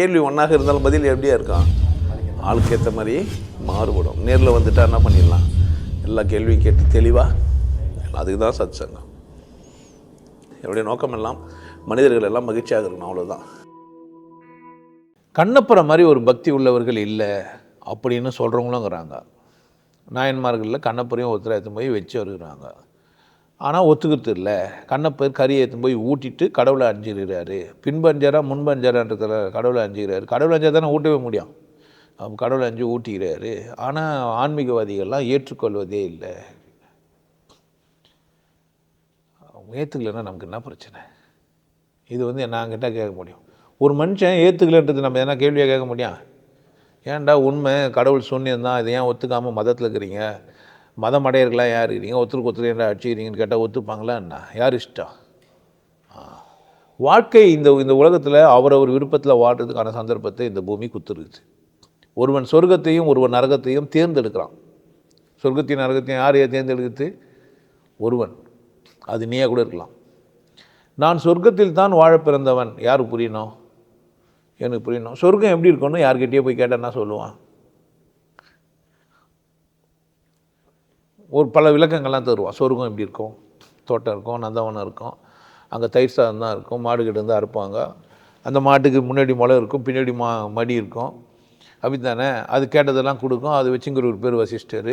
கேள்வி ஒன்றாக இருந்தாலும் பதில் எப்படியா இருக்கான் ஆளுக்கு ஏற்ற மாதிரி மாறுபடும். நேரில் வந்துட்டா என்ன பண்ணிடலாம்? எல்லா கேள்வியும் கேட்டு தெளிவாக அதுக்கு தான் சத் சங்கம் என்னுடைய நோக்கம் எல்லாம் மனிதர்கள் எல்லாம் மகிழ்ச்சியாக இருக்கணும் அவ்வளோதான் கண்ணப்புற மாதிரி ஒரு பக்தி உள்ளவர்கள் இல்லை அப்படின்னு சொல்கிறவங்களுங்கிறாங்க நாயன்மார்களில் கண்ணப்புறையும் ஒருத்தர் எடுத்து போய் வச்சு வருகிறாங்க. ஆனால் ஒத்துக்கிறது இல்லை. கண்ணப்பர் கறி எடுத்து போய் ஊட்டிட்டு கடவுளை அஞ்சுகிறாரு. பின்பஞ்சரா முன்பஞ்சரான்றதுல கடவுளை அஞ்சுகிறாரு. கடவுளை அஞ்சா தானே ஊட்டவே முடியும். கடவுளை அஞ்சு ஊட்டிக்கிறாரு ஆனால் ஆன்மீகவாதிகள்லாம் ஏற்றுக்கொள்வதே இல்லை. அவங்க ஏற்றுக்கலைன்னா நமக்கு என்ன பிரச்சனை? இது வந்து நாங்கிட்ட கேட்க முடியும். ஒரு மனுஷன் ஏற்றுக்கலன்றது நம்ம எதனா கேள்வியாக கேட்க முடியும் ஏன்டா உண்மை? கடவுள் சூன்யம் தான் இதை ஏன் ஒத்துக்காமல் மதத்தில் இருக்கிறீங்க? மதமடையர்களாக யார் இருக்கிறீங்க ஒருத்தருக்கு ஒருத்தர் என்ன அடிச்சுக்கிறீங்கன்னு கேட்டால் ஒத்துப்பாங்களா என்ன? யார் இஷ்டம்? வாழ்க்கை இந்த இந்த உலகத்தில் அவரவர் விருப்பத்தில் வாழ்கிறதுக்கான சந்தர்ப்பத்தை இந்த பூமி குத்துருக்குது ஒருவன் சொர்க்கத்தையும் ஒருவன் நரகத்தையும் தேர்ந்தெடுக்கிறான். சொர்க்கத்தையும் நரகத்தையும் யார் தேர்ந்தெடுக்குது ஒருவன். அது நீயே கூட இருக்கலாம். நான் சொர்க்கத்தில் தான் வாழ பிறந்தவன். யார் புரியணும்? எனக்கு புரியணும். சொர்க்கம் எப்படி இருக்கணும் யார்கிட்டயே போய் கேட்டால் என்ன சொல்லுவான்? ஒரு பல விளக்கங்கள்லாம் தருவான். சொர்க்கம் எப்படி இருக்கும்? தோட்டம் இருக்கும் நந்தவனம் இருக்கும் அங்கே தயிர் சாதம் தான் இருக்கும் மாடு இருந்தால் அறுப்பாங்க. அந்த மாட்டுக்கு முன்னாடி முளை இருக்கும் பின்னாடி மா மடி இருக்கும். அப்படி தானே அது கேட்டதெல்லாம் கொடுக்கும். அது வச்சுங்கிற ஒரு பேர் வசிஷ்டர்.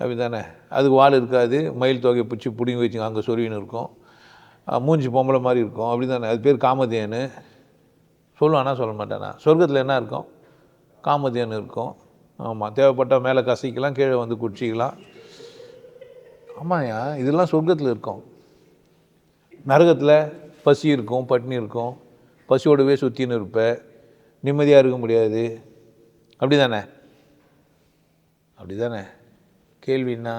அப்படி தானே அதுக்கு வால் இருக்காது. மயில் தொகையை பிடிச்சி பிடிங்கி வச்சு அங்கே சொருவின்னு இருக்கும். மூஞ்சி பொம்பளை மாதிரி இருக்கும். அப்படி தானே அது பேர் காமதேனு. சொல்லுவானா சொல்ல மாட்டானா? சொர்க்கத்தில் என்ன இருக்கும்? காமதேனு இருக்கும். ஆமாம் தேவைப்பட்டால் மேலே கசிக்கலாம் கீழே வந்து குடிச்சிக்கலாம் ஆமாயா இதெல்லாம் சொர்க்கத்தில் இருக்கும். நரகத்தில் பசி இருக்கும் பட்னி இருக்கும். பசியோடவே சுற்றின்னு இருப்ப. நிம்மதியாக இருக்க முடியாது. அப்படி தானே அப்படி தானே கேள்வின்னா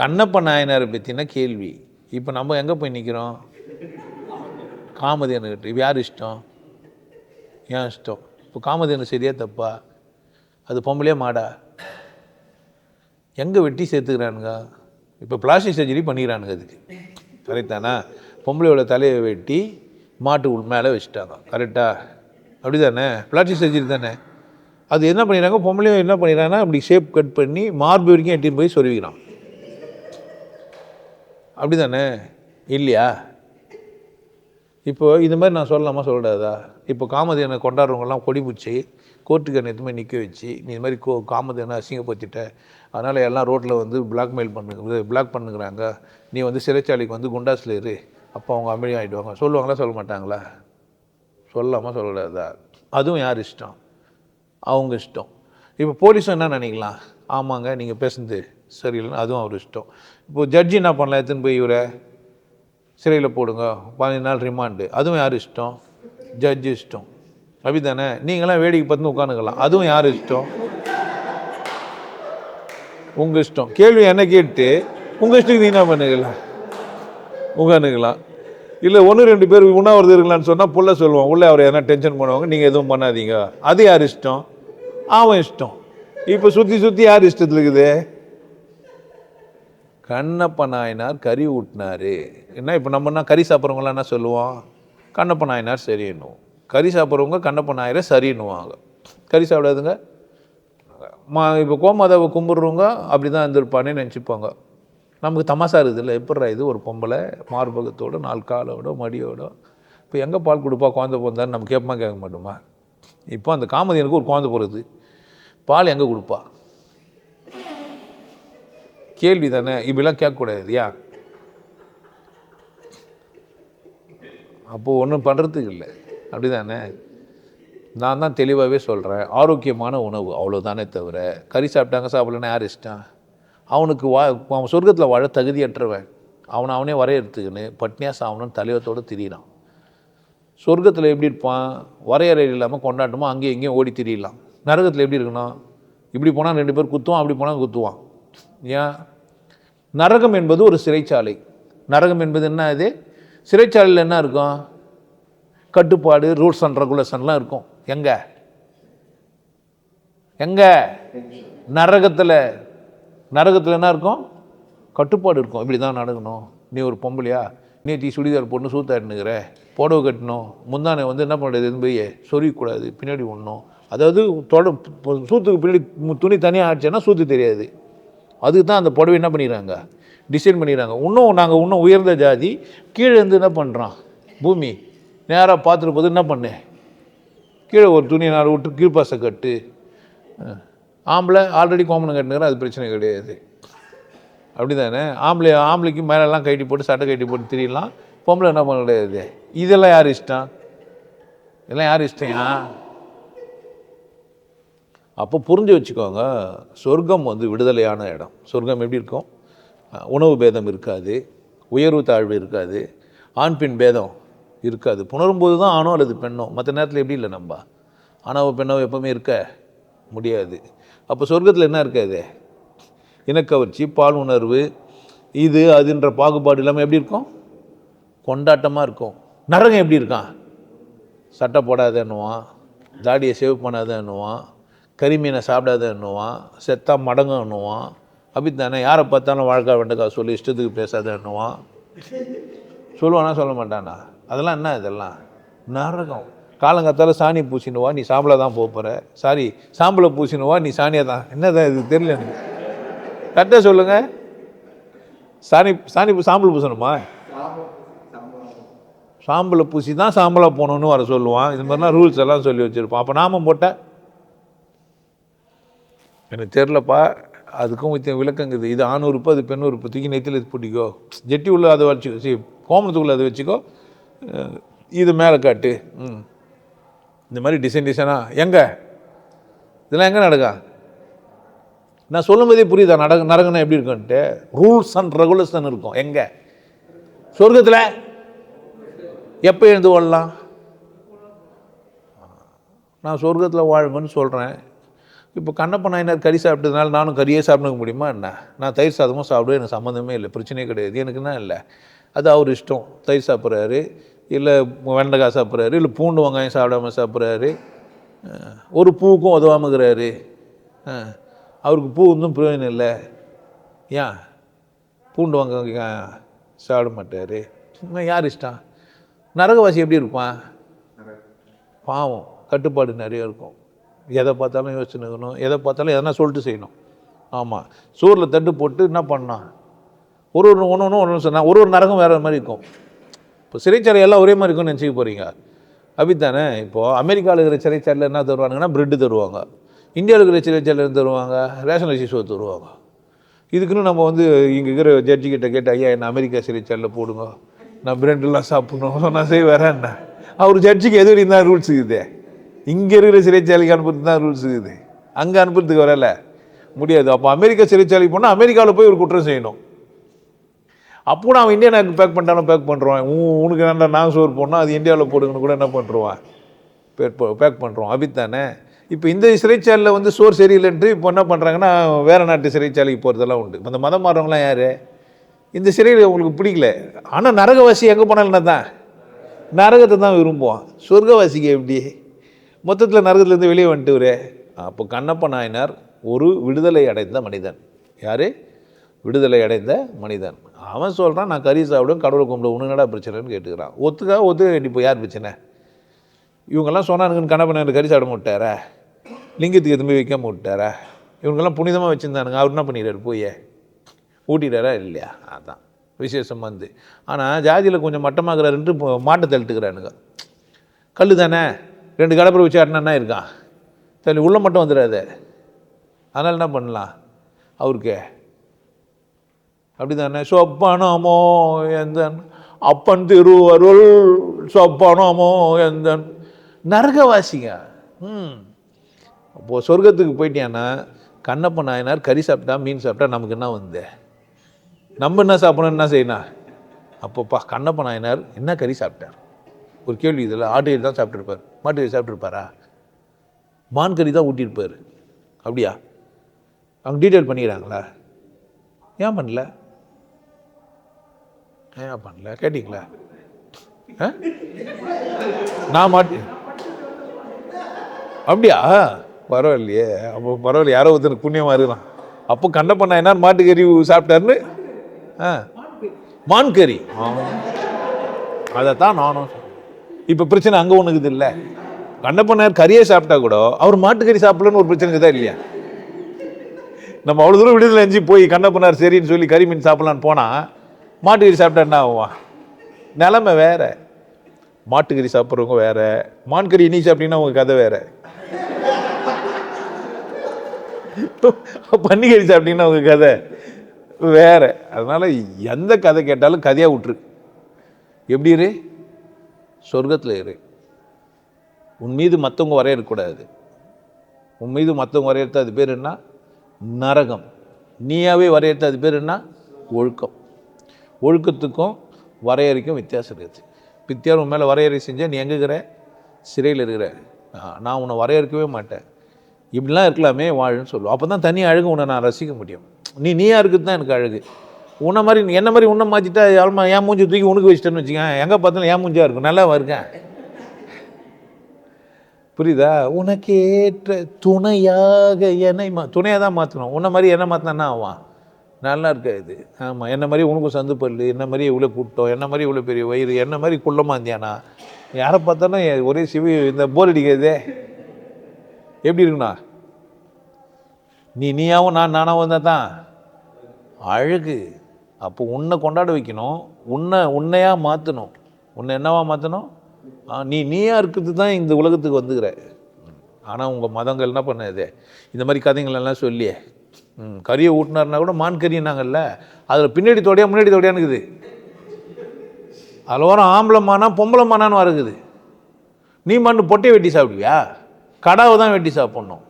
கண்ணப்ப நாயனாரை பற்றினா கேள்வி. இப்போ நம்ம எங்கே போய் நிற்கிறோம் காமதேனுக்கிட்ட இப்போ யார் இஷ்டம்? ஏன் இஷ்டம்? இப்போ காமதேனு சரியா தப்பா? அது பொம்பளையே மாடா? எங்கே வெட்டி சேர்த்துக்கிறானுங்க? இப்போ பிளாஸ்டிக் சர்ஜரி பண்ணிக்கிறானுங்க அதுக்கு. கரெக்டானா? பொம்பளையோட தலையை வெட்டி மாட்டு உள் மேலே வச்சுட்டாங்க. கரெக்டா? அப்படி தானே பிளாஸ்டிக் சர்ஜரி தானே? அது என்ன பண்ணிடுறாங்க பொம்பளையும் என்ன பண்ணிடுறாங்கன்னா அப்படி ஷேப் கட் பண்ணி மார்பு வரைக்கும் எட்டின்னு போய் சொல்லிக்கிறான் அப்படி தானே இல்லையா? இப்போ இந்த மாதிரி நான் சொல்லலாமா சொல்லக்கூடாதா இப்போ காமதேனை கொண்டாடுறவங்கலாம் கொடி பிடிச்சி கோர்ட்டுக்கு எடுத்து போய் நிற்க வச்சு நீ இது மாதிரி கோ காமதேனை அசிங்கப்படுத்திட்ட? அதனால் எல்லாம் ரோட்டில் வந்து பிளாக்மெயில் பண்ணுங்க பிளாக் பண்ணுங்கிறாங்க. நீ வந்து சிறைச்சாலைக்கு வந்து குண்டாஸில் இரு. அப்போ அவங்க அமைதி ஆகிடுவாங்க சொல்லுவாங்களா சொல்ல மாட்டாங்களா? சொல்லாமல் சொல்லக்கூடாதா அதுவும் யார் இஷ்டம்? அவங்க இஷ்டம். இப்போ போலீஸும் என்ன நினைக்கலாம்? ஆமாங்க நீங்கள் பேசுனது சரியில்லைன்னு அதுவும் அவர் இஷ்டம். இப்போ ஜட்ஜி என்ன பண்ணலாம்? எடுத்துன்னு போய் இவரை சிறையில் போடுங்க. பதினஞ்சு நாள் ரிமாண்டு அதுவும் யார் இஷ்டம்? ஜட்ஜு இஷ்டம். அப்படி தானே? நீங்களாம் வேடிக்கை பார்த்து உட்காந்துக்கலாம். அதுவும் யார் இஷ்டம்? உங்கள் இஷ்டம். கேள்வி என்ன கேட்டு உங்கள் இஷ்டத்துக்கு நீங்கள் என்ன பண்ணுங்களா உட்காந்துக்கலாம். இல்லை ஒன்று ரெண்டு பேர் உண்ணாவிரதம் இருக்கலான்னு சொன்னால் புள்ள சொல்லுவான். உள்ளே அவர் எதனா டென்ஷன் பண்ணுவாங்க நீங்கள் எதுவும் பண்ணாதீங்க. அது யார் இஷ்டம்? அவன் இஷ்டம். இப்போ சுற்றி சுற்றி யார் இஷ்டத்தில் இருக்குது? கண்ணப்ப நாயனார் கறி ஊட்டினாரு. என்ன இப்போ நம்மனா கறி சாப்பிட்றவங்களாம் என்ன சொல்லுவோம் கண்ணப்ப நாயனார் சரின்னும் கறி சாப்பிட்றவங்க கண்ணப்ப நாயரை சரின்னுவாங்க. கறி சாப்பிடாதுங்க. மா இப்போ கோமாதாவை கும்பிட்றவங்க அப்படி தான் இருந்திருப்பானே நினச்சிப்பாங்க. நமக்கு தமாசா இருக்குதுல்ல எப்பட்றா இது ஒரு பொம்பளை? மார்பகத்தோட நாலு காலோட மடியோட. இப்போ எங்கே பால் கொடுப்பா குழந்த பிறந்தான்னு நம்ம கேட்பமா கேட்க மாட்டோமா? இப்போ அந்த காமதி எனக்கு ஒரு குழந்த போகிறது பால் எங்கே கொடுப்பா? கேள்வி தானே இப்படிலாம் கேட்கக்கூடாது இல்லையா? அப்போது ஒன்றும் பண்ணுறதுக்கு இல்லை. அப்படி தானே நான் தான் தெளிவாகவே சொல்கிறேன் ஆரோக்கியமான உணவு அவ்வளோதானே தவிர. கறி சாப்பிட்டாங்க சாப்பிடலன்னா யார் இஷ்டம்? அவனுக்கு வா அவன் சொர்க்கத்தில் வாழ தகுதியற்றவன். அவனை அவனே வரையறுத்துக்கின்னு பட்னியாக சாவணும்னு தலைவத்தோடு திரியிறான். சொர்க்கத்தில் எப்படி இருப்பான்? வரையறை இல்லாமல் கொண்டாட்டமோ அங்கேயும் இங்கேயும் ஓடி திரியலாம் நரகத்தில் எப்படி இருக்கணும்? இப்படி போனால் ரெண்டு பேர் குத்துவான் அப்படி போனால் குத்துவான். ஏன்? நரகம் என்பது ஒரு சிறைச்சாலை. நரகம் என்பது என்ன இது? சிறைச்சாலையில் என்ன இருக்கும்? கட்டுப்பாடு ரூல்ஸ் அண்ட் ரெகுலேஷன்லாம் இருக்கும். எங்க? எங்க? நரகத்தில். நரகத்தில் என்ன இருக்கும்? கட்டுப்பாடு இருக்கும். இப்படி தான் நடக்கணும். நீ ஒரு பொம்பளையா? நேத்தி சுடிதார் போட்டு சூத்தாடினுக்கிற புடவை கட்டணும். முந்தானை வந்து என்ன பண்ணுறது இது போய் பின்னாடி ஒன்றும் அதாவது தொட சூத்துக்கு பின்னாடி துணி தனியாக ஆச்சுன்னா சூத்து தெரியாது. அதுக்கு தான் அந்த புடவை என்ன பண்ணிடுறாங்க டிசைன் பண்ணிடுறாங்க இன்னும் நாங்கள் இன்னும் உயர்ந்த ஜாதி. கீழே இருந்து என்ன பண்ணுறான் பூமி. நேராக பார்த்துட்டு போது என்ன பண்ணு? கீழே ஒரு துணியை நாலு விட்டு கீழ்ப்பாசை கட்டு. ஆம்பளை ஆல்ரெடி கோமனம் கட்டுனுக்கிறேன் அது பிரச்சனை கிடையாது. அப்படி தானே ஆம்பளை ஆம்பளைக்கு மேலெல்லாம் கட்டி போட்டு சட்டை கட்டி போட்டு திரியலாம். பொம்பளை என்ன பண்ண கிடையாது. இதெல்லாம் யார் இஷ்டம்? இதெல்லாம் யார் இஷ்டம்யா? அப்போ புரிஞ்சு வச்சுக்கோங்க சொர்க்கம் வந்து விடுதலையான இடம். சொர்க்கம் எப்படி இருக்கும்? உணவு பேதம் இருக்காது உயர்வு தாழ்வு இருக்காது ஆண் பெண் பேதம். இருக்காது. புணரும்போது தான் ஆணோ அல்லது பெண்ணோ? மற்ற நேரத்தில் எப்படி இல்லை நம்ம? ஆணாவோ பெண்ணோ எப்பவுமே இருக்க முடியாது. அப்போ சொர்க்கத்தில் என்ன இருக்காது இனக்கவர்ச்சி பால் உணர்வு இது அதுன்ற பாகுபாடு இல்லாமல் எப்படி இருக்கும்? கொண்டாட்டமாக இருக்கும். நரகம் எப்படி இருக்கான்? சட்டை போடாதன்னுவான் தாடியை சேவ் பண்ணாதன்னுவான் கரிமீனை சாப்பிடாதன்னுவான் செத்தா மடங்குன்னுவான் அப்படித்தானே? யாரை பார்த்தாலும் வாழ்க்கை வேண்டக்கா சொல்லி இஷ்டத்துக்கு பேசாதன்னுவான். சொல்லுவானா சொல்ல மாட்டானா? அதெல்லாம் என்ன இதெல்லாம்? நரகம் காலங்காத்தால் சாணி பூசினுவா நீ சாம்பலை தான் போகிற சாரி சாம்பலை பூசினுவா நீ சாணியை தான். என்னதான் இது? தெரியல எனக்கு. கரெக்டாக சொல்லுங்கள் சாணி சாணி பூ- சாம்பல் பூசணுமா? சாம்பலை பூசி தான் சாம்பலாக போகணுன்னு வர சொல்லுவான். இது மாதிரிலாம் ரூல்ஸ் எல்லாம் சொல்லி வச்சுருப்பான். அப்போ நாமம் போட்டால் எனக்கு தெரிலப்பா அதுக்கும் வித்திய விளக்கங்குது இது. ஆண் உறுப்பு அது பெண் உறுப்பு தூக்கி நெத்தியில் இது பிடிக்கோ ஜெட்டி உள்ள அதை வச்சுக்கோ சரி கோமணத்துக்குள்ளே அதை வச்சுக்கோ. இது மேலே காட்டு. ம். இந்த மாதிரி டிசைன் டிசைனாக எங்கே? இதெல்லாம் எங்கே நடக்கா? நான் சொல்லும் போதே புரியுதா? நடக நரகனா எப்படி இருக்குன்ட்டு? ரூல்ஸ் அண்ட் ரெகுலேஷன் இருக்கும். எங்கே? சொர்க்கத்தில்? எப்போ எழுந்து வாழலாம் நான் சொர்க்கத்தில் வாழ்வேன்னு சொல்கிறேன் இப்போ கண்ணப்ப நாயனார் கறி சாப்பிட்டதுனால நானும் கறியே சாப்பிட முடியுமா என்ன? நான் தயிர் சாதமும் சாப்பிடுவேன் எனக்கு சம்மந்தமே இல்லை. பிரச்சனையே கிடையாது. எனக்குன்னா இல்லை? அது அவர் இஷ்டம். தயிர் சாப்பிட்றாரு. இல்லை வெண்டைக்காய் சாப்பிட்றாரு இல்லை பூண்டு வெங்காயம் சாப்பிடாம சாப்பிட்றாரு. ஒரு பூவுக்கும் உதவாமல் அஹ், அவருக்கு பூ ஒன்றும் பிரயோஜனம் இல்லை. ஏன்? பூண்டு வெங்காயம் சாப்பிட மாட்டார். இன்னும் யார் இஷ்டம்? நரகவாசி எப்படி இருப்பான்? பாவம் கட்டுப்பாடு நிறைய இருக்கும். எதை பார்த்தாலும் யோசிச்சுன்னு இருக்கணும் எதை பார்த்தாலும் எதனா சொல்லிட்டு செய்யணும். ஆமாம் சோறில் தட்டு போட்டு என்ன பண்ணான் ஒரு ஒரு ஒன்று ஒன்று ஒன்று சொன்னால் ஒரு ஒரு நரகம் வேறு மாதிரி இருக்கும். இப்போ சிறைச்சாலை எல்லாம் ஒரே மாதிரி இருக்கும்னு நினச்சிக்க போகிறீங்க அப்படித்தானே இப்போது அமெரிக்காவில் இருக்கிற சிறைச்சாலையில் என்ன தருவானுங்கன்னா பிரெட்டு தருவாங்க. இந்தியாவில் இருக்கிற சிறைச்சாலையில் என்ன தருவாங்க. ரேஷன் அரிசி சோறு தருவாங்க. இதுக்குன்னு நம்ம வந்து இங்கே இருக்கிற ஜட்ஜி கிட்ட கேட்டு ஐயா என்ன அமெரிக்கா சிறைச்சாலையில் போடுங்க. நான் பிரெண்டெல்லாம் சாப்பிட்ணும். நான் செய்வேன். என்ன? அவர் ஜட்ஜிக்கு எது வரையும் தான் ரூல்ஸ் இருக்குது. இங்கே இருக்கிற சிறைச்சாலைக்கு அனுப்புறதுக்கு தான் ரூல்ஸ் இருக்குது. அங்கே அனுப்புறதுக்கு வரல. முடியாது. அப்போ அமெரிக்கா சிறைச்சாலைக்கு போனால் அமெரிக்காவில் போய் ஒரு குற்றம் செய்யணும். அப்போ அவன் இந்தியன் பேக் பண்ணிட்டாலும் பேக் பண்ணுறான் உனக்கு என்ன நான் சோறு போடணும்? அது இந்தியாவில் போடுங்கன்னு கூட என்ன பண்ணுறோம் பேக் பேக் பண்ணுறோம் அப்படித்தானே இப்போ இந்த சிறைச்சாலையில் வந்து சோறு சரியில்லைன்ட்டு இப்போ என்ன பண்ணுறாங்கன்னா வேறு நாட்டு சிறைச்சாலைக்கு போகிறதெல்லாம் உண்டு. இந்த மதம் மாறவங்களாம் யார்? இந்த சிறையில் உங்களுக்கு பிடிக்கல. ஆனால் நரகவாசி எங்கே போனாலும் என்ன தான் நரகத்தை தான் விரும்புவோம் சொர்க்கவாசிக்கு எப்படி? மொத்தத்தில் நரகத்துலேருந்து வெளியே வந்துட்டு அப்போ கண்ணப்ப நாயனார் ஒரு விடுதலை அடைந்த மனிதன். யார்? விடுதலை அடைந்த மனிதன். அவன் சொல்கிறான் நான் கறி சாப்பிடுவேன் கடவுளை கும்பிடுவேன் உனக்கு என்னடா பிரச்சனைன்னு கேட்டுக்கிறான். ஒத்துக்கா ஒத்துக்க இப்போ யார் பிரச்சனை? இவங்கெல்லாம் சொன்னானுங்கன்னு கண்ணப்ப நாயனர் கறி சாப்பிட விட்டாரா லிங்கத்துக்கு எதுவுமே வைக்காம விட்டாரா இவங்கெல்லாம் புனிதமாக வச்சுருந்தானுங்க. அவர் என்ன பண்ணிடுறாரு போய்? ஊட்டிடுறாரா இல்லையா? அதான் விசேஷம் வந்து. ஆனால் ஜாதியில் கொஞ்சம் மட்டமாகறாருன்ட்டு மாட்டை தள்ளிட்டுக்கிறானுங்க. கல் தானே? ரெண்டு கடப்பரை வச்சு ஆட்டினா இருக்கான் சரி உள்ளே மட்டும் வந்துடாது. அதனால் என்ன பண்ணலாம்? அவருக்கு. அப்படி தானே சொப்பனமோ எந்தன்? அப்பன் திருவருள் சொப்பனமோ எந்தன்? நரகவாசிங்க. ம். அப்போது சொர்க்கத்துக்கு போயிட்டியான்னா கண்ணப்ப நாயனார் கறி சாப்பிட்டா மீன் சாப்பிட்டா நமக்கு என்ன வந்து? நம்ம என்ன சாப்பிடணும் என்ன செய்யணும்? அப்போப்பா கண்ணப்ப நாயனார் என்ன கறி சாப்பிட்டார்? ஒரு கேள்வி இதில் ஆட்டு தான் சாப்பிட்ருப்பார் மாட்டு சாப்பிட்ருப்பாரா மான் கறி தான் ஊட்டியிருப்பார். அப்படியா? அவங்க டீட்டெயில் பண்ணிக்கிறாங்களா? ஏன் பண்ணல? ஏன் பண்ணல? கேட்டிங்களா? ஆ? நான் மாட்டு அப்படியா? பரவாயில்லையே. அப்போ பரவாயில்ல யாரோ ஒருத்தர் புண்ணியமாக இருக்கிறான். அப்போ கண்ணப்பண்ணா என்ன? மாட்டுக்கறி சாப்பிட்டாருன்னு? ஆ? மான்கறி அதைத்தான் நானும் இப்போ பிரச்சனை அங்கே ஒன்றுக்குது இல்லை. கண்ணப்பனார் கறியை சாப்பிட்டா கூட அவர் மாட்டுக்கறி சாப்பிடலன்னு ஒரு பிரச்சனை தான் இல்லையா? நம்ம அவ்வளோ தூரம் விடுதலை அஞ்சு போய் கண்டப்பண்ணார் சரின்னு சொல்லி கறி மீன் சாப்பிட்லான்னு போனால் மாட்டுக்கறி சாப்பிட்டா என்ன ஆகும்? நிலமை வேற. மாட்டுக்கறி சாப்பிட்றவங்க வேற. மான்கறி நீ சாப்பிட்டீங்கன்னா உங்க கதை வேற. பன்னிக்கறி சாப்பிட்டீங்கன்னா உங்க கதை வேற. அதனால எந்த கதை கேட்டாலும் கதையா விட்டுரு. எப்படி இரு? சொர்க்கத்தில் இரு. உன் மீது மற்றவங்க வரையறக்கூடாது உன் மீது மற்றவங்க வரையறது அது பேர் என்ன? நரகம். நீயாவே வரையறது அது பேர் என்ன? ஒழுக்கம். ஒழுக்கத்துக்கும் வரையறைக்கும் வித்தியாசம் இருக்குது. பித்தியார் உன் மேலே வரையறை செஞ்சால் நீ எங்கே இருக்கிற? சிறையில் இருக்கிற. நான் உன்னை வரையறுக்கவே மாட்டேன். இப்படிலாம் இருக்கலாமே வாழுன்னு சொல்லுவோம். அப்போ தான் தனி அழகு உன்னை நான் ரசிக்க முடியும். நீ நீயா இருக்குது தான் எனக்கு அழகு. உன்னை மாதிரி நீ என்ன மாதிரி உன்னை மாற்றிட்டா ஆல்மா என் மூஞ்சி தூக்கி உனக்கு வச்சிட்டேன்னு வச்சுக்கேன் எங்கே பார்த்தாலும் என் மூஞ்சியாக இருக்கும். நல்லா இருக்கேன் புரியுதா? உனக்கு ஏற்ற துணையாக என்னை மா துணையாக தான் மாற்றணும் உன்னை மாதிரி என்ன மாற்றினா ஆவான்? நல்லா இருக்காது. ஆமாம் என்ன மாதிரி உனக்கும் சந்து பல்லு என்ன மாதிரி இவ்வளோ கூட்டம் என்ன மாதிரி இவ்வளோ பெரிய வயிறு என்ன மாதிரி குள்ளமாக இருந்தியானா யாரை பார்த்தாலும் ஒரே சிவி இந்த போர் அடிக்கிறதே எப்படி இருக்குண்ணா? நீ நீயாவும் நான் நானாவும் இருந்தால் தான். அழகு. அப்போ உன்னை கொண்டாட வைக்கணும். உன்னை உன்னையாக மாற்றணும் உன்னை என்னவா மாற்றணும் நீ நீயா இருக்கிறது தான் இந்த உலகத்துக்கு வந்துக்கிற. ஆனால் உங்கள் மதங்கள் என்ன பண்ணுது? இந்த மாதிரி கதைங்களெல்லாம் சொல்லியே. கறியை ஊட்டினார்னா கூட மான் கறினாங்கல்ல அதில் பின்னாடி தொடையா முன்னாடி தொடையான்னு இருக்குது அதில் வரும் ஆம்பளை மானா பொம்பளை மானான்னு வருகுது. நீ மண்ணு பொட்டையை வெட்டி சாப்பிடுவியா? கடாவை தான் வெட்டி சாப்பிட்ணும்.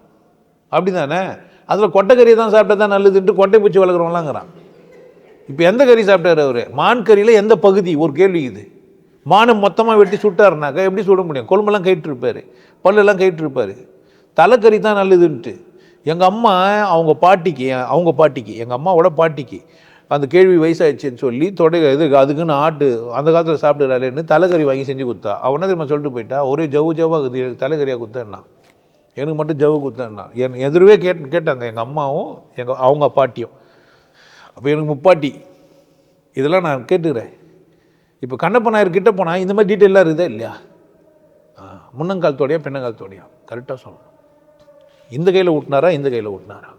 அப்படி தானே அதில் கொட்டைக்கறியை தான் சாப்பிட்டா தான் நல்லதுன்ட்டு கொட்டை பூச்சி வளர்க்குறவங்களாங்கிறான் இப்போ எந்த கறி சாப்பிட்டாரு அவர்? மான் கறியில் எந்த பகுதி? ஒரு கேள்வி இது. மானை மொத்தமாக வெட்டி சுட்டாருனாக்கா எப்படி சுட முடியும்? கொழும்பெல்லாம் கைட்டிருப்பார் பல்லெல்லாம் கைட்டிருப்பார் தலைக்கறி தான் நல்லதுன்ட்டு. எங்கள் அம்மா அவங்க பாட்டிக்கு அவங்க பாட்டிக்கு எங்கள் அம்மாவோட பாட்டிக்கு அந்த கேள்வி வயசாயிடுச்சுன்னு சொல்லி தொடை இது அதுக்குன்னு ஆட்டு அந்த காலத்தில் சாப்பிடுறாளேன்னு தலைக்கறி வாங்கி செஞ்சு கொடுத்தா. அவனே திரும்ப சொல்லிட்டு போயிட்டா? ஒரே ஜவு ஜவ்வாக இருக்குது. எனக்கு தலைக்கறியாக கொடுத்தேன்னா எனக்கு மட்டும் ஜவு கொடுத்தேன்னா என் எதிரவே கேட் கேட்டாங்க. எங்கள் அம்மாவும் எங்கள் அவங்க பாட்டியும். அப்போ எனக்கு முப்பாட்டி. இதெல்லாம் நான் கேட்டுக்கிறேன். இப்போ கண்ணப்ப நாயர் கிட்ட போனால் இந்த மாதிரி டீட்டெயிலாக இருக்குதா இல்லையா? ஆ, முன்னங்காலத்தோடையா பின்னங்காலத்தோடையா கரெக்டாக சொல்லணும். இந்த கையில் ஊட்டினாரா? இந்த கையில் ஊட்டினாரா?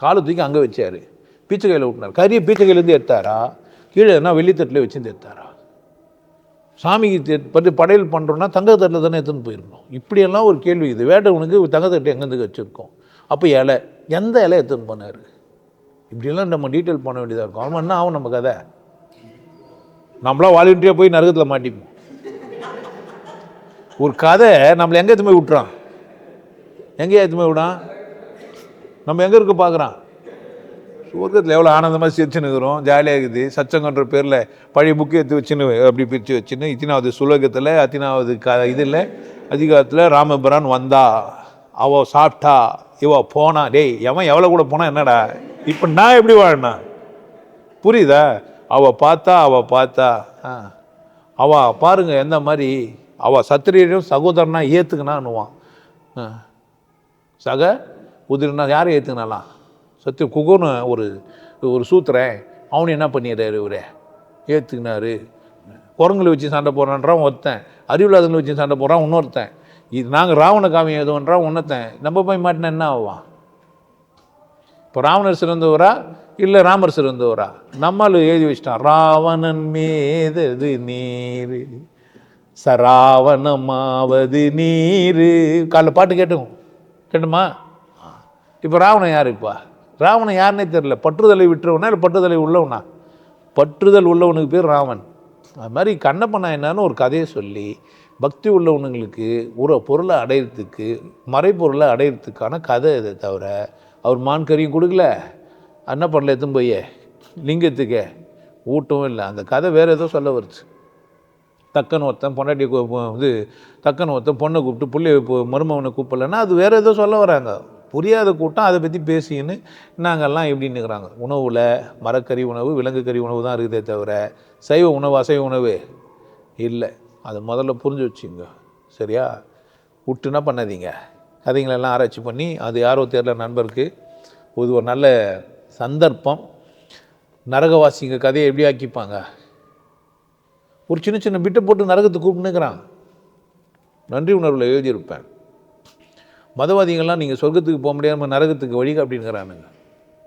காலை தூக்கி அங்கே வச்சார். பீச்சை கையில் ஊட்டினார். கறியை பீச்சை கையிலேருந்து எடுத்தாரா? கீழே என்ன வெள்ளித்தட்டில் வச்சுருந்து எடுத்தாரா? சாமிக்கு பற்றி படையல் பண்ணுறோன்னா தங்கத்தட்டில் தானே எடுத்துன்னு போயிருந்தோம் இப்படியெல்லாம் ஒரு கேள்வி. இது வேட்டவனுக்கு தங்கத்தட்டு எங்கேருந்து வச்சுருக்கோம்? அப்போ இலை எந்த இலை எடுத்துன்னு போனார்? இப்படியெல்லாம் நம்ம டீட்டெயில் பண்ண வேண்டியதாக இருக்கும். அவன் என்ன ஆகும் நம்ம கதை? நம்மளாம் வாலண்டியாக போய் நரகத்தில் மாட்டிப்போம். ஒரு கதை நம்மளை எங்கே எடுத்து போய் விட்டுறான் எங்கேயா எடுத்து விடான்? நம்ம எங்கே இருக்க பார்க்குறான். சுவர்க்கத்தில் எவ்வளோ ஆனந்தமாக சிரிச்சுன்னு இருக்கிறோம். ஜாலியாக இருக்குது. சச்சங்கன்ற பேரில் பழைய புக்கு எடுத்து வச்சுன்னு அப்படி பிரித்து வச்சுன்னு இத்தினாவது சுலோகத்தில் அத்தினாவது க இதில் அதிகாரத்தில் ராமபுரான் வந்தா அவ சாப்பிட்டா இவ போனா டேய் எவன் எவ்வளோ கூட போனால் என்னடா? இப்போ நான் எப்படி வாழனா புரியுதா? அவள் பார்த்தா அவள் பார்த்தா ஆ. அவ பாருங்க எந்த மாதிரி அவள் சத்திரியரையும் சகோதரனாக ஏற்றுக்கினான்னுவான் ஆ. சக உதிர்னா யாரை ஏற்றுனாலாம் சத்திய குகுன்னு ஒரு ஒரு சூத்திரன். அவனு என்ன பண்ணிடுறாரு இவரே? ஏற்றுக்கினாரு குரங்குல வச்சு சண்டை போடுறான்றான் ஒருத்தன். அறிவில்லாதங்களை வச்சு சண்டை போடுறான் இன்னொருத்தன். இது நாங்கள் ராவண காமியம் எதுவும்ன்றான் ஒன்றத்தன் நம்ம போய் மாட்டினா என்ன ஆவான்? இப்போ ராவணர் சிறந்தவரா? இல்லை ராமர் சிறந்தவரா? நம்மால் எழுதி வச்சிட்டான். ராவணன் மீதது நீர். சராவணமாவது நீர். காலைல பாட்டு கேட்டுக்கும் கேட்டுமா இப்போ ராவணன் யார் இப்போ? ராவணன் யாருன்னே தெரில பற்றுதலை விட்டுறவனா இல்லை பற்றுதலை உள்ளவனா? பற்றுதல் உள்ளவனுக்கு பேர் ராவன் அது மாதிரி கண்ணப்பண்ணா என்னன்னு ஒரு கதையை சொல்லி பக்தி உள்ளவனுங்களுக்கு ஒரு பொருளை அடையிறதுக்கு மறைப்பொருளை அடையிறதுக்கான கதை இதை தவிர அவர் மான் கறியும் கொடுக்கல. என்ன பண்ணல எத்தும் போய் லிங்கத்துக்கே. ஊட்டவும் இல்லை. அந்த கதை வேறு ஏதோ சொல்ல வருது. தக்கன் ஒருத்தன் பொண்டாட்டி இது தக்கன் ஒருத்தன் பொண்ணை கூப்பிட்டு புள்ளைய மருமவனை கூப்பிடலன்னா அது வேறு ஏதோ சொல்ல வராங்க. புரியாத கூட்டம் அதை பற்றி பேசின்னு நாங்கள்லாம் எப்படின்னு இருக்கிறாங்க உணவில் மரக்கறி உணவு விலங்கு கறி உணவு தான் இருக்குதே தவிர சைவ உணவு அசைவ உணவு? இல்லை. அது முதல்ல புரிஞ்சு வச்சுங்க. சரியா? விட்டுனா பண்ணாதீங்க. கதைங்களெல்லாம் ஆராய்ச்சி பண்ணி அது யாரோ தெரியல நண்பருக்கு. இது ஒரு நல்ல சந்தர்ப்பம். நரகவாசிங்க கதையை எப்படி ஆக்கிப்பாங்க? ஒரு சின்ன சின்ன பிட்டை போட்டு நரகத்தை கூப்பிட்டுனுக்கிறான் நன்றி உணர்வில் எழுதியிருப்பேன். மதவாதிகள்லாம் நீங்கள் சொர்க்கத்துக்கு போக முடியாமல் நரகத்துக்கு வழி அப்படிங்கிறானுங்க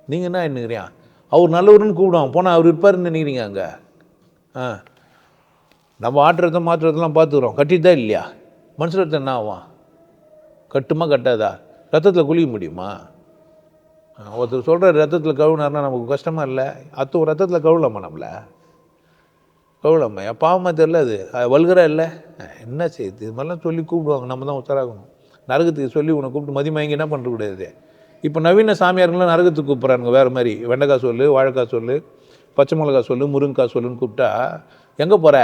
நீங்கள் என்ன என்னங்கிறியா அவர் நல்லவருன்னு கூப்பிடுவான். போனால் அவர் இருப்பாருன்னு நினைக்கிறீங்க அங்கே? ஆ. நம்ம ஆட்டுறத மாற்றுறதெல்லாம் பார்த்துக்குறோம். கட்டிட்டு தான் இல்லையா? மனுஷ ரத்தம் என்ன ஆகும் கட்டுமா கட்டாதா? ரத்தத்தில் குளிக்க முடியுமா? ஒருத்தர் சொல்கிற ரத்தத்தில் கழுவுனாருன்னா நமக்கு கஷ்டமாக இல்லை? அத்தோ ரத்தத்தில் கழுவலாமா நம்மளை? கழுவலாமா பாவமாக தெரில அது. வல்கரா இல்லை? என்ன செய்யுது இது மாதிரிலாம் சொல்லி கூப்பிடுவாங்க. நம்ம தான் உத்தராகணும் நரகத்துக்கு சொல்லி உன்னை கூப்பிட்டு மதிமயங்கி என்ன பண்ணுறக்கூடாது இப்போ நவீன சாமியாருங்களாம் நரகத்துக்கு கூப்பிட்றானுங்க வேறு மாதிரி. வெண்டைக்காய் சொல்லு வாழைக்காய் சொல்லு பச்சை மிளகாய் சொல்லு முருங்கைக்காய் சொல்லுன்னு கூப்பிட்டா எங்கே போகிற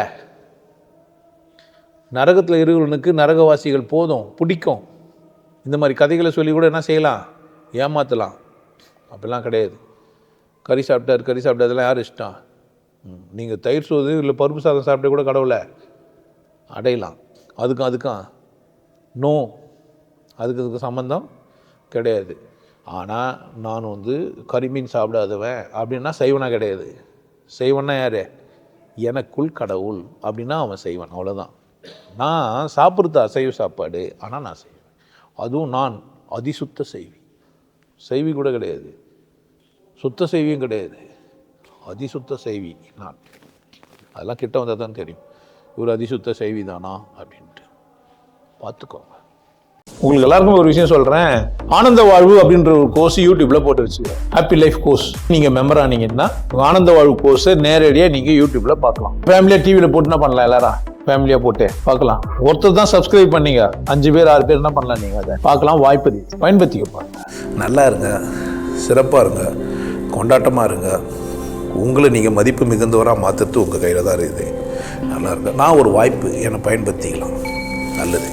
நரகத்தில் இருக்கிறவனுக்கு நரகவாசிகள் போதும் பிடிக்கும். இந்த மாதிரி கதைகளை சொல்லி கூட என்ன செய்யலாம்? ஏமாற்றலாம் அப்படிலாம் கிடையாது. கறி சாப்பிட்டார் கறி சாப்பிட்டதெல்லாம் யார் இஷ்டம்? நீங்கள் தயிர் சோறு இல்லை பருப்பு சாதம் சாப்பிட்டா கூட கடவுளை. அடையலாம். அதுக்கும் அதுக்கும் நோ அதுக்கு அதுக்கு சம்மந்தம் கிடையாது. ஆனால் நான் வந்து கறிமீன் சாப்பிடாதவன் அப்படின்னா செய்வனா கிடையாது. செய்வனா யார்? எனக்குள் கடவுள். அப்படின்னா அவன் செய்வான். அவ்வளோதான் நான் சாப்பிட்றது அசைவ சாப்பாடு. ஆனால் நான் செய்வேன். அதுவும் நான் அதிசுத்த செய்வி. செய்வி கூட கிடையாது. சுத்த செய்வியும் கிடையாது. அதிசுத்த செய்வி நான். அதெல்லாம் கிட்ட வந்தால் தான் தெரியும். இவர் அதிசுத்த செய்வி தானா அப்படின்ட்டு. பார்த்துக்கோங்க. உங்களுக்கு எல்லாருக்கும் ஒரு விஷயம் சொல்கிறேன் ஆனந்த வாழ்வு அப்படின்ற ஒரு கோர்ஸ் யூடியூப்பில் போட்டு வச்சுக்கோங்க. ஹாப்பி லைஃப் கோர்ஸ் நீங்கள் மெம்பர் ஆனீங்கன்னா ஆனந்த வாழ்வு கோர்ஸை நேரடியாக நீங்கள் யூடியூப்பில் பார்க்கலாம். ஃபேமிலியாக டிவியில் போட்டு என்ன பண்ணலாம் எல்லாரும். ஃபேமிலியாக போட்டு பார்க்கலாம். ஒருத்தர் தான் சப்ஸ்கிரைப் பண்ணீங்க. அஞ்சு பேர் ஆறு பேர் என்ன பண்ணலாம் நீங்கள் அதை? பார்க்கலாம் வாய்ப்பு பயன்படுத்திக்க பாருங்க நல்லா இருங்க. சிறப்பாக இருங்க. கொண்டாட்டமாக இருங்க. உங்களை நீங்கள் மதிப்பு மிகுந்தவராக மாற்றுறது உங்கள் கையில் தான் இருக்குது. நல்லா இருக்கு நான் ஒரு வாய்ப்பு என்னை பயன்படுத்திக்கலாம். நல்லது.